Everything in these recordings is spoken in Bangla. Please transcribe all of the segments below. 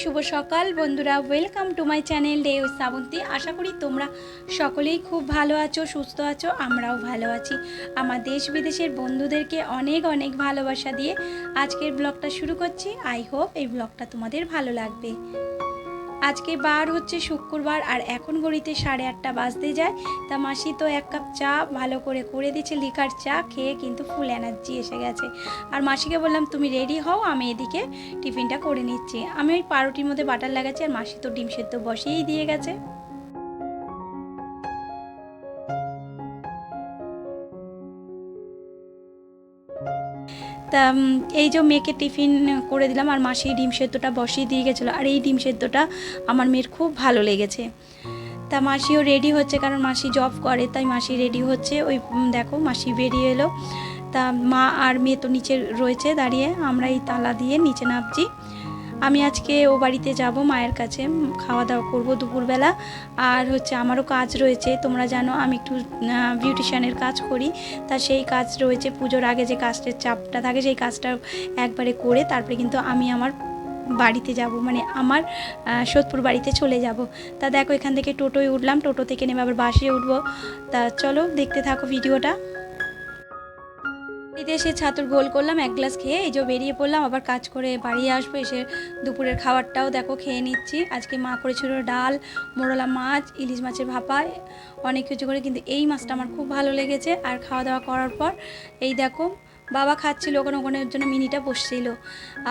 শুভ সকাল বন্ধুরা। ওয়েলকাম টু মাই চ্যানেল ডে ও শ্রাবন্তী আশা করি তোমরা সকলেই খুব ভালো আছো, সুস্থ আছো, আমরাও ভালো আছি। আমার দেশ বিদেশের বন্ধুদেরকে অনেক অনেক ভালোবাসা দিয়ে আজকের ব্লগটা শুরু করছি। আই হোপ এই ব্লগটা তোমাদের ভালো লাগবে। আজকে বার হচ্ছে শুক্রবার আর এখন ঘড়িতে সাড়ে আটটা বাজতে যায়। তা মাসি তো এক কাপ চা ভালো করে করে দিচ্ছে লিকার চা, খেয়ে কিন্তু ফুল এনার্জি এসে গেছে। আর মাসিকে বললাম, তুমি রেডি হও, আমি এদিকে টিফিনটা করে নিচ্ছি। আমি ওই পারোটির মধ্যে বাটার লাগাচ্ছি আর মাসি তো ডিম সেদ্ধ বসেই দিয়ে গেছে। তা এই যে মেয়েকে টিফিন করে দিলাম আর মাসি ডিম সেদ্ধটা বসিয়ে দিয়ে গেছিল, আর এই ডিম সেদ্ধটা আমার মেয়ের খুব ভালো লেগেছে। তা মাসিও রেডি হচ্ছে কারণ মাসি জব করে, তাই মাসি রেডি হচ্ছে। ওই দেখো মাসি বেরিয়ে এলো। তা মা আর মেয়ে তো নিচে রয়েছে, দাঁড়িয়ে আমরা এই তালা দিয়ে নিচে নামছি। আমি আজকে ও বাড়িতে যাব, মায়ের কাছে খাওয়া দাওয়া করব দুপুরবেলা। আর হচ্ছে আমারও কাজ রয়েছে, তোমরা জানো আমি একটু বিউটিশিয়ানের কাজ করি। তা সেই কাজ রয়েছে, পুজোর আগে যে কাজটার চাপটা থাকে সেই কাজটা একবারে করে তারপরে কিন্তু আমি আমার বাড়িতে যাব মানে আমার সোদপুর বাড়িতে চলে যাব। তা দেখো এখান থেকে টোটোয় উঠলাম, টোটো থেকে নেমে আবার বাসে উঠবো। তা চলো দেখতে থাকো ভিডিওটা। বাড়িতে এসে ছাতুর গোল করলাম, এক গ্লাস খেয়ে এই যে বেরিয়ে পড়লাম, আবার কাজ করে বাড়ি আসব, এসে দুপুরের খাবারটাও দেখো খেয়ে নিচ্ছি। আজকে মা করেছিল ডাল, মোরলা মাছ, ইলিশ মাছের ভাপা, অনেক কিছু করে, কিন্তু এই মাছটা আমার খুব ভালো লেগেছে। আর খাওয়া দাওয়া করার পর, এই দেখো বাবা খাচ্ছিল, ওখানে ওখানে ওর জন্য মিনিটা বসছিল।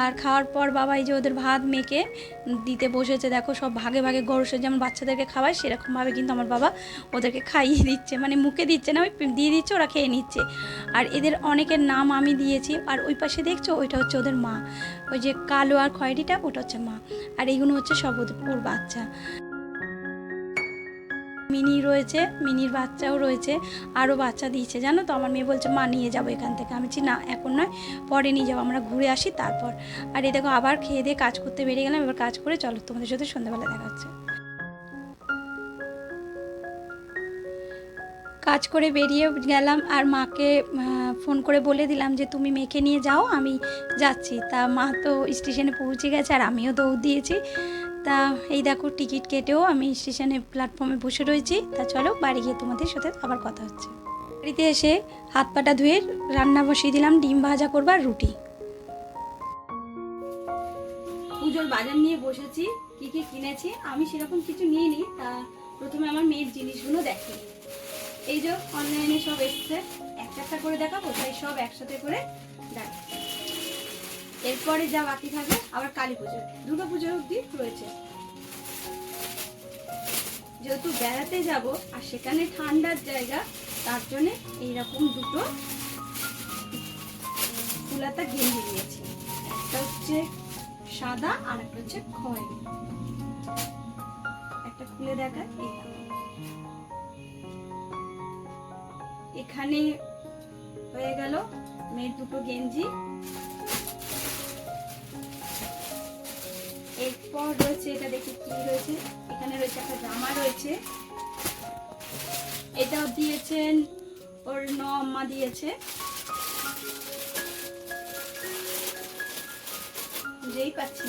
আর খাওয়ার পর বাবা এই যে ওদের ভাত মেখে দিতে বসেছে, দেখো সব ভাগে ভাগে গরসে যেমন বাচ্চাদেরকে খাওয়ায়, সেরকমভাবে কিন্তু আমার বাবা ওদেরকে খাইয়ে দিচ্ছে। মানে মুখে দিচ্ছে না, ওই দিয়ে দিচ্ছে, ওরা খেয়ে নিচ্ছে। আর এদের অনেকের নাম আমি দিয়েছি, আর ওই পাশে দেখছ, ওইটা হচ্ছে ওদের মা। ওই যে কালো আর খয়েরিটা, ওটা হচ্ছে মা। আর এইগুলো হচ্ছে সব ওদের ওর বাচ্চা। মিনি রয়েছে, মিনির বাচ্চাও রয়েছে, আরও বাচ্চা দিয়েছে, জানো তো? আমার মেয়ে বলছে, মা, নিয়ে যাব এখান থেকে। আমি বলছি, না, এখন নয়, পরে নিয়ে যাব। আমরা ঘুরে আসি তারপর। আর এই দেখো, আবার খেয়ে দিয়ে কাজ করতে বেরিয়ে গেলাম। এবার কাজ করে চলো তোমাদের সাথে সন্ধ্যাবেলা দেখা হচ্ছে। কাজ করে বেরিয়ে গেলাম আর মাকে ফোন করে বলে দিলাম যে, তুমি মেয়েকে নিয়ে যাও, আমি যাচ্ছি। তা মা তো স্টেশনে পৌঁছে গেছে আর আমিও দৌড় দিয়েছি। তা এই দেখো, টিকিট কেটেও আমি স্টেশনে প্ল্যাটফর্মে বসে রয়েছি। তা চলো, বাড়ি গিয়ে তোমাদের সাথে আবার কথা হচ্ছে। বাড়িতে এসে হাত পাটা ধুয়ে রান্না বসিয়ে দিলাম, ডিম ভাজা করবার রুটি। পুজোর বাজার নিয়ে বসেছি, কি কি কিনেছি, আমি সেরকম কিছু নিইনি। তা প্রথমে আমার মেয়ের জিনিসগুলো দেখি। এই যে অনলাইনে সব এসছে। একটা একটা করে দেখাবো, তাই সব একসাথে করে দেখ এরপরে যা বাকি থাকে, আবার কালী পুজো। দুর্গা পুজোর অব্দি রয়েছে। যেহেতু বেড়াতে যাব, আর সেখানে ঠান্ডার জায়গা, তার জন্য এইরকম দুটো ফুলাতা গেঞ্জি নিয়েছি। একটা হচ্ছে সাদা আর একটা হচ্ছে খয়েরি। একটা খুলে দেখা। এখানে হয়ে গেল মেয়ের দুটো গেঞ্জি এরপর রয়েছে এটা দেখি কি রয়েছে। এখানে রয়েছে একটা জামা রয়েছে। এটাও দিয়েছেন, ওর ন আম্মা দিয়েছে। যেই পাচ্ছি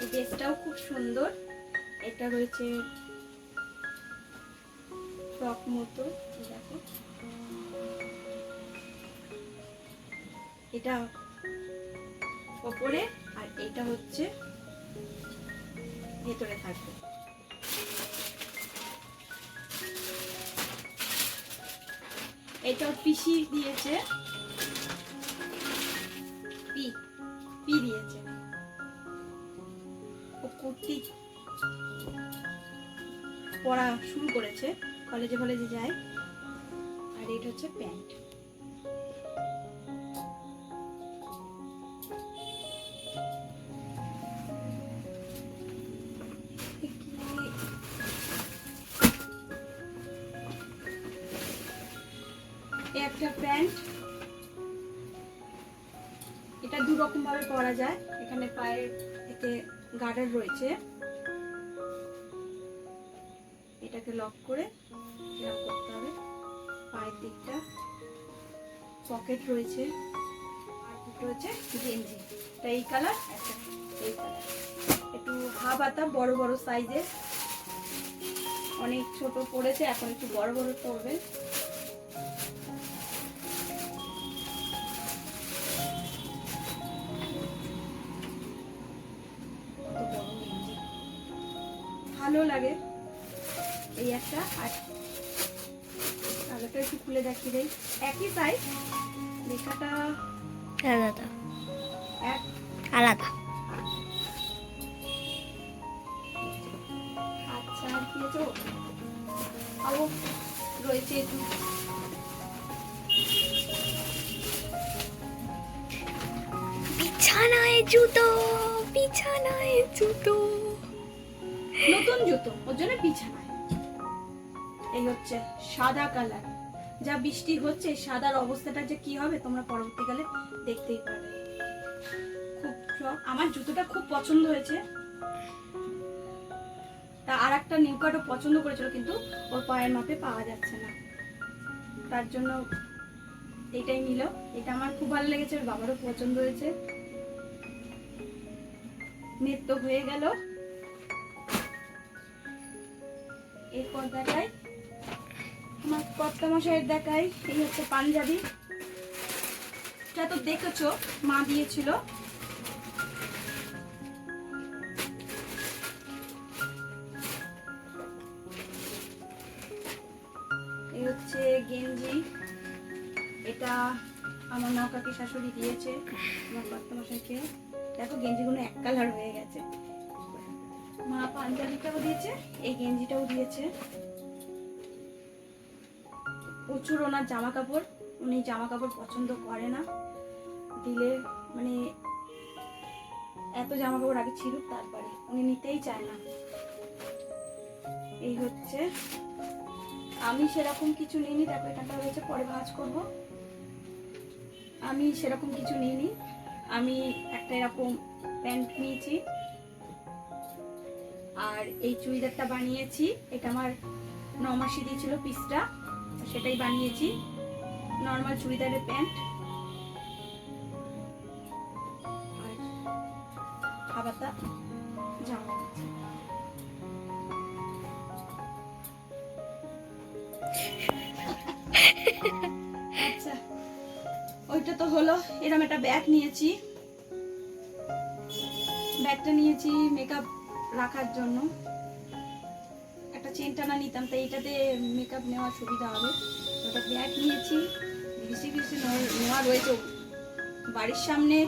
এই ড্রেসটাও খুব সুন্দর। এটা রয়েছে ফ্রক মতো দেখো। এটা ওপরে আর এটা হচ্ছে ভেতরে থাকবে। এটাও পিসি দিয়েছে। পি পি দিয়েছে। ও কুর্তি পড়া শুরু করেছে। কলেজে কলেজে যায়। আর এটা হচ্ছে প্যান্ট। একটা প্যান্ট। এটা দু রকম ভাবে পরা যায়। এখানে পায়ের এতে গার্ডার রয়েছে। এটাকে লক করে করতে হবে। পায়ের দিকটা পকেট রয়েছে। আর একটা হচ্ছে গেঞ্জি। একটা এই কালার এই কালার একটু হাফ হাতা বড় বড় সাইজের অনেক ছোট পড়েছে, এখন একটু বড় বড় পড়বে। ভালো লাগে এই একটা আর কালোটা একটু খুলে দেখিয়ে দেই। একই সাইজ লেখাটা আলাদা। এক আলাদা। আচ্ছা আর কি তো ও, আরও রয়েছে বিছানায় জুতো বিছানায় জুতো। নতুন জুতো, ওর জন্য বিছানায়। এই হচ্ছে সাদা কালার। যা বৃষ্টি হচ্ছে সাদার অবস্থাটা যে কি হবে, তোমরা পরবর্তীকালে দেখতেই পারবে খুব আমার জুতোটা খুব পছন্দ হয়েছে। তা আর একটা নিউকাটও পছন্দ করেছিল, কিন্তু ওর পায়ের মাপে পাওয়া যাচ্ছে না। তার জন্য এটাই নিল। এটা আমার খুব ভালো লেগেছে, ওর বাবারও পছন্দ হয়েছে। তো হয়ে গেল। এরপর দেখাই আমার কর্তা মশাইয়ের দেখাই এই হচ্ছে পাঞ্জাবি। এটা তো দেখেছ, মা দিয়েছিল। এই হচ্ছে গেঞ্জি। এটা আমার নৌকাকে শাশুড়ি দিয়েছে, আমার কর্তা মশাইকে দেখো, গেঞ্জিগুলো এক কালার হয়ে গেছে। মা পাঞ্জাবিটাও দিয়েছে, এই গেঞ্জিটাও দিয়েছে। প্রচুর ওনার জামা কাপড় উনি জামা কাপড় পছন্দ করে না। দিলে মানে এত জামা কাপড় আগে ছিল, তারপরে উনি নিতেই চায় না। এই হচ্ছে। আমি সেরকম কিছু নিইনি, দেখো এখানটা রয়েছে, পরে ভাজ করব। আমি সেরকম কিছু নিইনি। আমি একটা এরকম প্যান্ট নিয়েছি। আর এই চুড়িদারটা বানিয়েছি। এটা আমার নমাসি দিয়েছিল পিসটা, সেটাই বানিয়েছি। নর্মাল চুড়িদারের প্যান্ট। আর খাবারটা আচ্ছা ওইটা তো হলো। এরকম একটা ব্যাগ নিয়েছি। ব্যাগটা নিয়েছি মেকআপ রাখার জন্য। একটা চেন টানা নিতাম তাই এটাতে মেকআপ নেওয়ার সুবিধা হবে। ওটা ব্যাগ নিয়েছি, বেশি বেশি নেওয়া- রয়েছে বাড়ির সামনে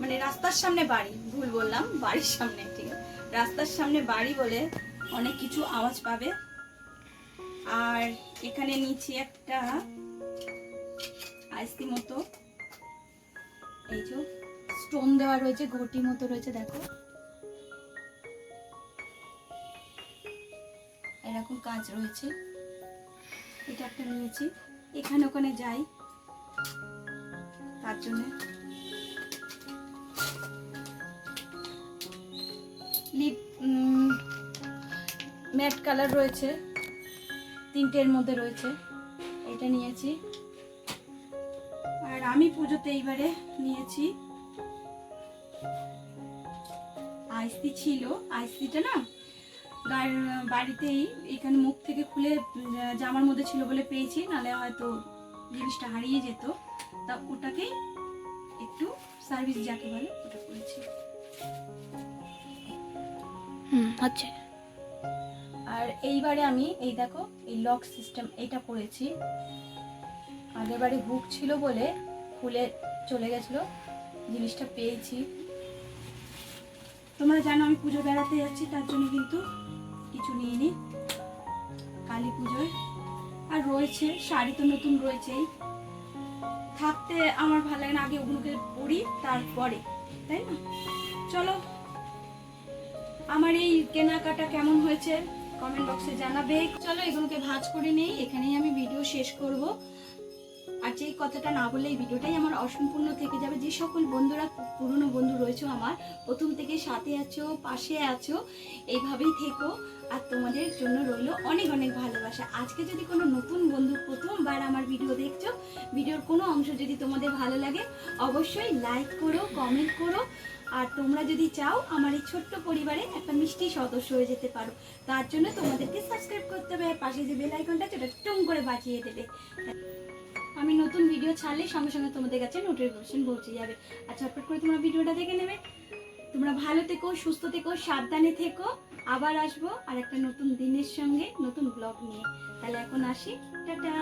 মানে রাস্তার সামনে বাড়ি, ভুল বললাম, বাড়ির সামনে, ঠিক আছে? রাস্তার সামনে বাড়ি বলে অনেক কিছু আওয়াজ পাবে। আর এখানে নিচে একটা আইসি মতো। এই যে স্টোন দেওয়া রয়েছে, ঘটি মতো রয়েছে, দেখো। এরকম কাজ রয়েছে। এটা একটা নিয়েছি। এখানে ওখানে যাই। তার জন্য লিপ ম্যাট কালার রয়েছে। তিনটের মধ্যে রয়েছে। এটা নিয়েছি। আর আমি পুজোতে এইবারে নিয়েছি আইসি ছিল। আইসিটা না বাড়িতেই এখানে মুখ থেকে খুলে জামার মধ্যে ছিল বলে পেয়েছি নালে হয়তো জিনিসটা হারিয়ে যেত। তা ওটাকেই একটু সার্ভিস যাকে বলে ওটা করেছি। হুম হচ্ছে আর এইবারে আমি এই দেখো এই লক সিস্টেম এটা করেছি আগেরবারে হুক ছিল বলে খুলে চলে গেছিল জিনিসটা পেয়েছি। তোমরা জানো আমি পুজো বেড়াতে যাচ্ছি তার জন্য কিন্তু কিছু নিয়ে নি। কালী পুজোয়। আর রয়েছে, শাড়ি তো নতুন রয়েছেই। থাকতে আমার ভালো লাগে না, আগে ওগুলোকে পরি, তারপরে, তাই না? চলো, আমার এই কেনাকাটা কেমন হয়েছে? কমেন্ট বক্সে জানাবে। চলো এগুলোকে ভাজ করে নেই, এখানেই আমি ভিডিও শেষ করব। আর যেই কথাটা না বললে এই ভিডিওটাই আমার অসম্পূর্ণ থেকে যাবে। যে সকল বন্ধুরা, পুরনো বন্ধু রয়েছে আমার, প্রথম থেকে সাথে আছো, পাশে আছো, এইভাবেই থেকো। আর তোমাদের জন্য রইল অনেক অনেক ভালোবাসা। আজকে যদি কোনো নতুন বন্ধু প্রথমবার আমার ভিডিও দেখছ, ভিডিওর কোনো অংশ যদি তোমাদের ভালো লাগে, অবশ্যই লাইক করো কমেন্ট করো। আর তোমরা যদি চাও, আমার এই ছোট্ট পরিবারে একটা মিষ্টি সদস্য হয়ে যেতে পারো। তার জন্য তোমাদেরকে সাবস্ক্রাইব করতে হবে। আর পাশে যে বেল আইকনটা সেটা টুম করে বাজিয়ে দেবে। নতুন ভিডিও ছাড়লে সঙ্গে সঙ্গে তোমাদের কাছে নোটিফিকেশন পৌঁছে যাবে। আর ঝটপট করে তোমরা ভিডিওটা দেখে নেবে। তোমরা ভালো থেকো, সুস্থ থেকো, সাবধানে থেকো। আবার আসব আর একটা নতুন দিনের সঙ্গে নতুন ব্লগ নিয়ে। তাহলে এখন আসি। টাটা!